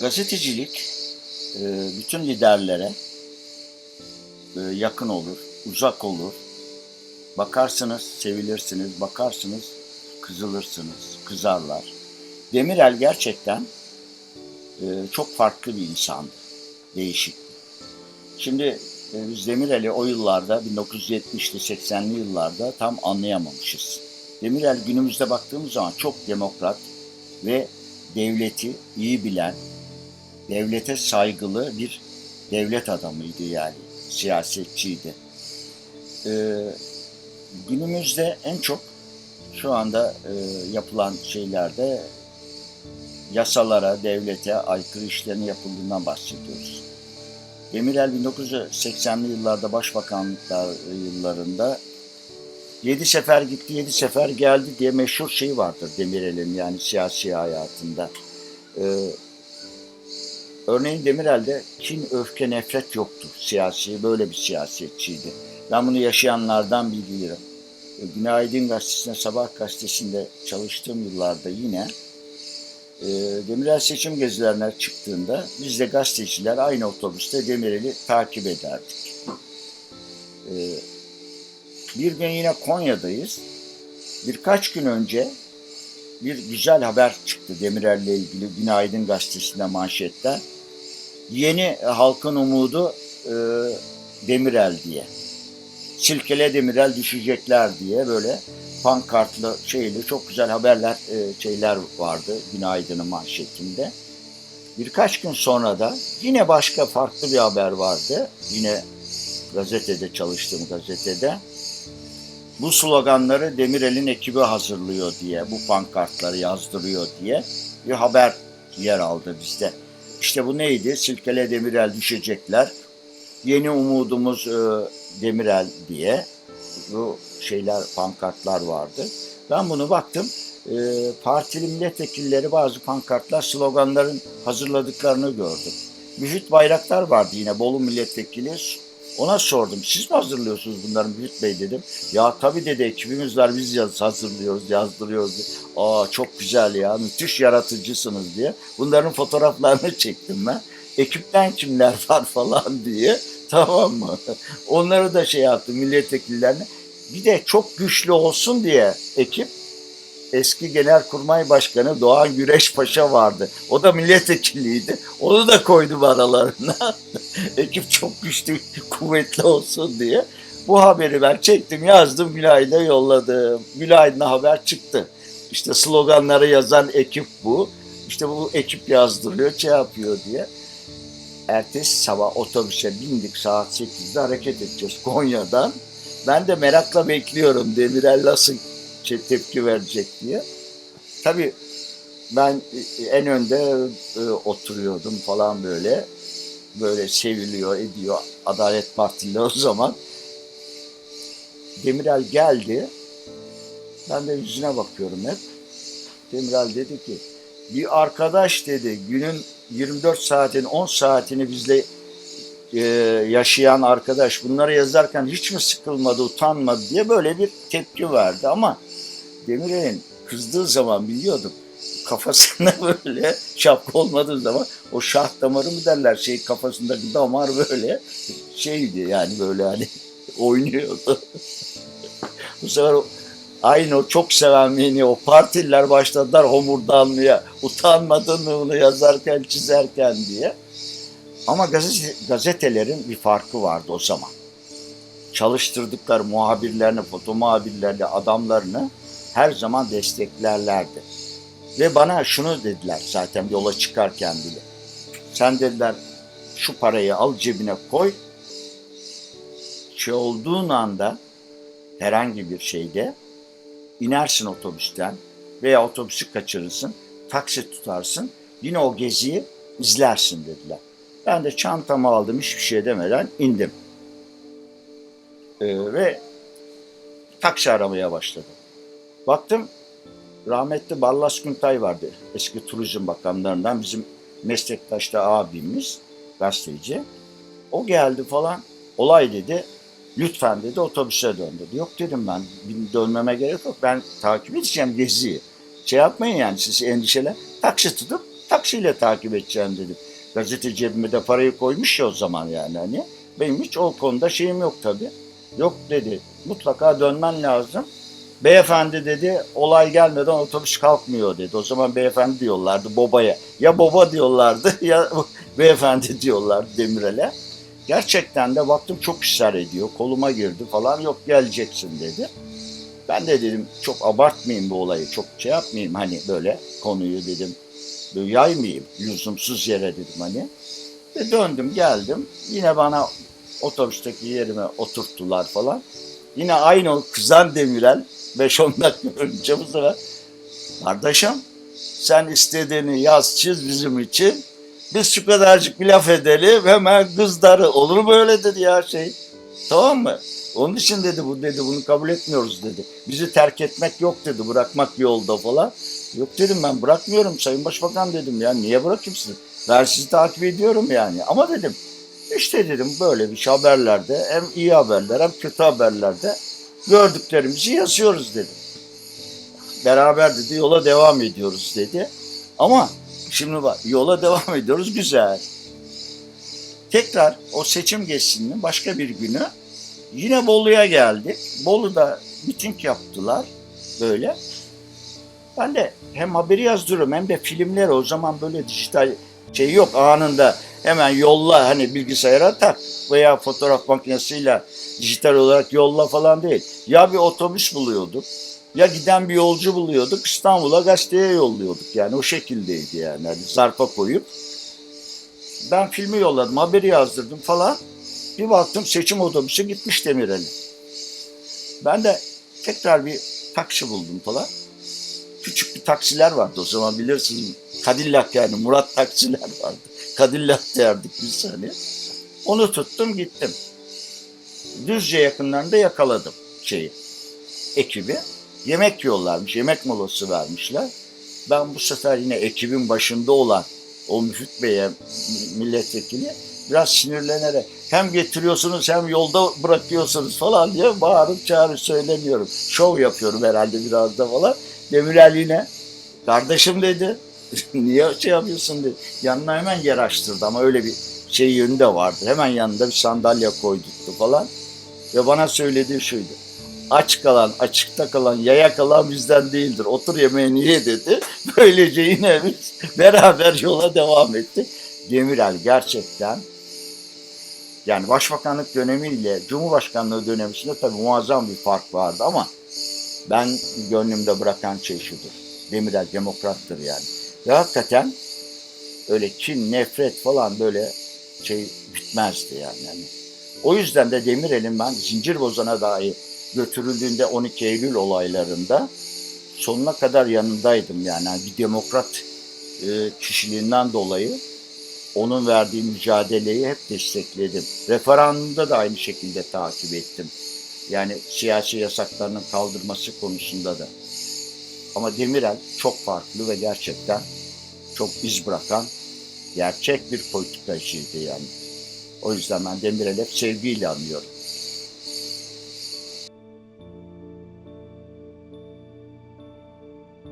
gazetecilik e, bütün liderlere e, yakın olur, uzak olur. Bakarsınız, sevilirsiniz, bakarsınız, kızılırsınız, kızarlar. Demirel gerçekten e, çok farklı bir insandı, değişik. Şimdi biz Demirel'i o yıllarda, 1970'li 80'li yıllarda tam anlayamamışız. Demirel günümüzde baktığımız zaman çok demokrat ve devleti iyi bilen, devlete saygılı bir devlet adamıydı yani, siyasetçiydi. Ee, günümüzde en çok şu anda e, yapılan şeylerde yasalara, devlete aykırı işlerin yapıldığından bahsediyoruz. Demirel 1980'li yıllarda başbakanlıklar yıllarında yedi sefer gitti, yedi sefer geldi diye meşhur şey vardır Demirel'in yani siyasi hayatında. Ee, örneğin Demirel'de kin, öfke, nefret yoktu siyasi, böyle bir siyasetçiydi. Ben bunu yaşayanlardan biliyorum. E, Günaydın Gazetesi'nde, Sabah Gazetesi'nde çalıştığım yıllarda yine e, Demirel seçim gezilerine çıktığında biz de gazeteciler aynı otobüste Demirel'i takip ederdik. E, bir gün yine Konya'dayız. Birkaç gün önce bir güzel haber çıktı Demirel'le ilgili Günaydın Gazetesi'nde manşette. Yeni halkın umudu e, Demirel diye. Silkele Demirel düşecekler diye böyle pankartlı şeyli çok güzel haberler e, şeyler vardı Günaydın'ın manşetinde. Birkaç gün sonra da yine başka farklı bir haber vardı. Yine gazetede çalıştığım gazetede. Bu sloganları Demirel'in ekibi hazırlıyor diye, bu pankartları yazdırıyor diye bir haber yer aldı bizde. İşte bu neydi? Silkele Demirel düşecekler. Yeni umudumuz e, Demirel diye bu şeyler pankartlar vardı. Ben bunu baktım. E, partili milletvekilleri bazı pankartlar sloganların hazırladıklarını gördüm. Müfit Bayraktar vardı yine Bolu milletvekili. Ona sordum. Siz mi hazırlıyorsunuz bunları Müfit Bey dedim. Ya tabii dedi ekibimiz var biz yaz, hazırlıyoruz, yazdırıyoruz. Aa çok güzel ya müthiş yaratıcısınız diye. Bunların fotoğraflarını çektim ben. Ekipten kimler var falan diye. Tamam mı? Onları da şey yaptım milletvekillerine. Bir de çok güçlü olsun diye ekip eski Genelkurmay Başkanı Doğan Güreş Paşa vardı. O da milletvekiliydi. Onu da koydum aralarına. ekip çok güçlü, kuvvetli olsun diye. Bu haberi ben çektim, yazdım, Gülay'da yolladım. Gülay'da haber çıktı. İşte sloganları yazan ekip bu. İşte bu ekip yazdırıyor, şey yapıyor diye. Ertesi sabah otobüse bindik saat 8'de hareket edeceğiz Konya'dan. Ben de merakla bekliyorum Demirel nasıl şey tepki verecek diye. Tabii ben en önde e, oturuyordum falan böyle. Böyle seviliyor, ediyor Adalet Partili o zaman. Demirel geldi. Ben de yüzüne bakıyorum hep. Demirel dedi ki bir arkadaş dedi günün 24 saatin 10 saatini bizle e, yaşayan arkadaş bunları yazarken hiç mi sıkılmadı, utanmadı diye böyle bir tepki verdi ama Demirel'in kızdığı zaman biliyordum kafasında böyle şapka olmadığı zaman o şah damarı mı derler şey kafasındaki damar böyle şeydi yani böyle hani oynuyordu. Bu sefer o, aynı o çok seven beni o partililer başladılar homurdanmaya utanmadın bunu yazarken çizerken diye. Ama gazete, gazetelerin bir farkı vardı o zaman. Çalıştırdıkları muhabirlerini, foto muhabirlerini, adamlarını her zaman desteklerlerdi. Ve bana şunu dediler zaten yola çıkarken bile. Sen dediler şu parayı al cebine koy. Şey olduğun anda herhangi bir şeyde inersin otobüsten veya otobüsü kaçırırsın, taksi tutarsın. Yine o geziyi izlersin dediler. Ben de çantamı aldım hiçbir şey demeden indim. Ee, ve taksi aramaya başladım. Baktım rahmetli Ballas Güntay vardı. Eski turizm bakanlarından bizim meslektaşta abimiz, gazeteci. O geldi falan. Olay dedi. Lütfen dedi otobüse dön dedi. Yok dedim ben dönmeme gerek yok. Ben takip edeceğim geziyi. Şey yapmayın yani siz endişeler. Taksi tutup taksiyle takip edeceğim dedim. Gazete cebime de parayı koymuş ya o zaman yani hani. Benim hiç o konuda şeyim yok tabii. Yok dedi. Mutlaka dönmen lazım. Beyefendi dedi olay gelmeden otobüs kalkmıyor dedi. O zaman beyefendi diyorlardı babaya. Ya baba diyorlardı ya beyefendi diyorlardı Demirel'e. Gerçekten de baktım çok ısrar ediyor. Koluma girdi falan yok geleceksin dedi. Ben de dedim çok abartmayayım bu olayı. Çok şey yapmayayım hani böyle konuyu dedim. Böyle yaymayayım lüzumsuz yere dedim hani. Ve döndüm geldim. Yine bana otobüsteki yerime oturttular falan. Yine aynı o kızan Demirel 5-10 dakika önce bu sefer. Kardeşim sen istediğini yaz çiz bizim için. Biz şu kadarcık bir laf edelim hemen kızları olur mu öyle dedi ya şey. Tamam mı? Onun için dedi bu dedi bunu kabul etmiyoruz dedi. Bizi terk etmek yok dedi bırakmak yolda falan. Yok dedim ben bırakmıyorum Sayın Başbakan dedim ya niye bırakayım sizi? Ben sizi takip ediyorum yani. Ama dedim işte dedim böyle bir şey haberlerde hem iyi haberler hem kötü haberlerde gördüklerimizi yazıyoruz dedim. Beraber dedi yola devam ediyoruz dedi. Ama şimdi bak yola devam ediyoruz güzel. Tekrar o seçim geçsinin başka bir günü yine Bolu'ya geldik. Bolu'da miting yaptılar böyle. Ben de hem haberi yazdırıyorum hem de filmleri o zaman böyle dijital şey yok anında hemen yolla hani bilgisayara tak veya fotoğraf makinesiyle dijital olarak yolla falan değil. Ya bir otobüs buluyorduk ya giden bir yolcu buluyorduk İstanbul'a gazeteye yolluyorduk yani o şekildeydi yani hani zarfa koyup. Ben filmi yolladım haberi yazdırdım falan. Bir baktım seçim otobüsü gitmiş Demirel'e. Ben de tekrar bir taksi buldum falan. Küçük bir taksiler vardı o zaman bilirsiniz. Cadillac yani Murat taksiler vardı. Cadillac derdik biz hani. Onu tuttum gittim. Düzce yakınlarında yakaladım şeyi, ekibi. Yemek yiyorlarmış, yemek molası vermişler. Ben bu sefer yine ekibin başında olan o Müfit Bey'e milletvekili biraz sinirlenerek hem getiriyorsunuz hem yolda bırakıyorsunuz falan diye bağırıp çağırıp söyleniyorum. Şov yapıyorum herhalde biraz da falan. Demirel yine kardeşim dedi. Niye şey yapıyorsun dedi. Yanına hemen yer açtırdı ama öyle bir şey yönü de vardı. Hemen yanında bir sandalye koydurttu falan. Ve bana söylediği şuydu. Aç kalan, açıkta kalan, yaya kalan bizden değildir. Otur yemeğini ye dedi. Böylece yine biz beraber yola devam ettik. Demirel gerçekten yani başbakanlık dönemiyle Cumhurbaşkanlığı dönemisinde tabii muazzam bir fark vardı ama ben gönlümde bırakan şey şudur. Demirel demokrattır yani. Ve hakikaten öyle kin, nefret falan böyle şey bitmezdi yani. yani. O yüzden de Demirel'in ben zincir bozana dahi götürüldüğünde 12 Eylül olaylarında sonuna kadar yanındaydım yani. yani bir demokrat e, kişiliğinden dolayı onun verdiği mücadeleyi hep destekledim. Referandumda da aynı şekilde takip ettim. Yani siyasi yasaklarının kaldırması konusunda da. Ama Demirel çok farklı ve gerçekten çok iz bırakan gerçek bir politikacıydı yani. O yüzden ben Demirel'i hep sevgiyle anıyorum.